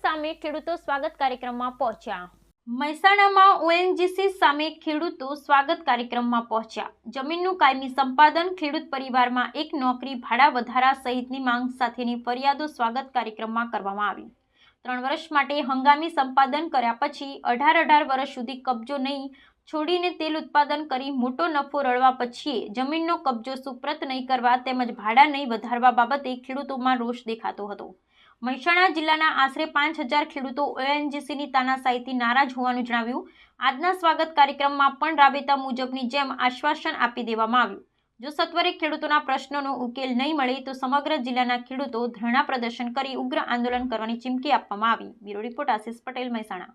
સામે ખેડૂતો સ્વાગત કાર્યક્રમમાં પહોંચ્યા. મહેસાણામાં ઓએનજીસી સામે ખેડૂતો સ્વાગત કાર્યક્રમમાં પહોંચ્યા. જમીનનું કાયમી સંપાદન, ખેડૂત પરિવારમાં એક નોકરી, ભાડા વધારા સહિતની માંગ સાથેની ફરિયાદો સ્વાગત કાર્યક્રમમાં કરવામાં આવી. ત્રણ વર્ષ માટે હંગામી સંપાદન કર્યા પછી અઢાર અઢાર વર્ષ સુધી કબજો નહીં, છોડીને તેલ ઉત્પાદન કરી મોટો નફો રળવા પછી જમીનનો કબજો સુપ્રત નહીં કરવા તેમજ ભાડા નહીં વધારવા બાબતે ખેડૂતોમાં રોષ દેખાતો હતો. મહેસાણા જિલ્લાના આશરે પાંચ હજાર ખેડૂતો ઓએનજીસીની તાનાશાહીથી નારાજ હોવાનું જણાવ્યું. આજના સ્વાગત કાર્યક્રમમાં પણ રાબેતા મુજબની જેમ આશ્વાસન આપી દેવામાં આવ્યું. જો સત્વરે ખેડૂતોના પ્રશ્નોનો ઉકેલ નહીં મળે તો સમગ્ર જિલ્લાના ખેડૂતો ધરણા પ્રદર્શન કરી ઉગ્ર આંદોલન કરવાની ચીમકી આપવામાં આવી. Bureau report Ashish Patel, Mehsana.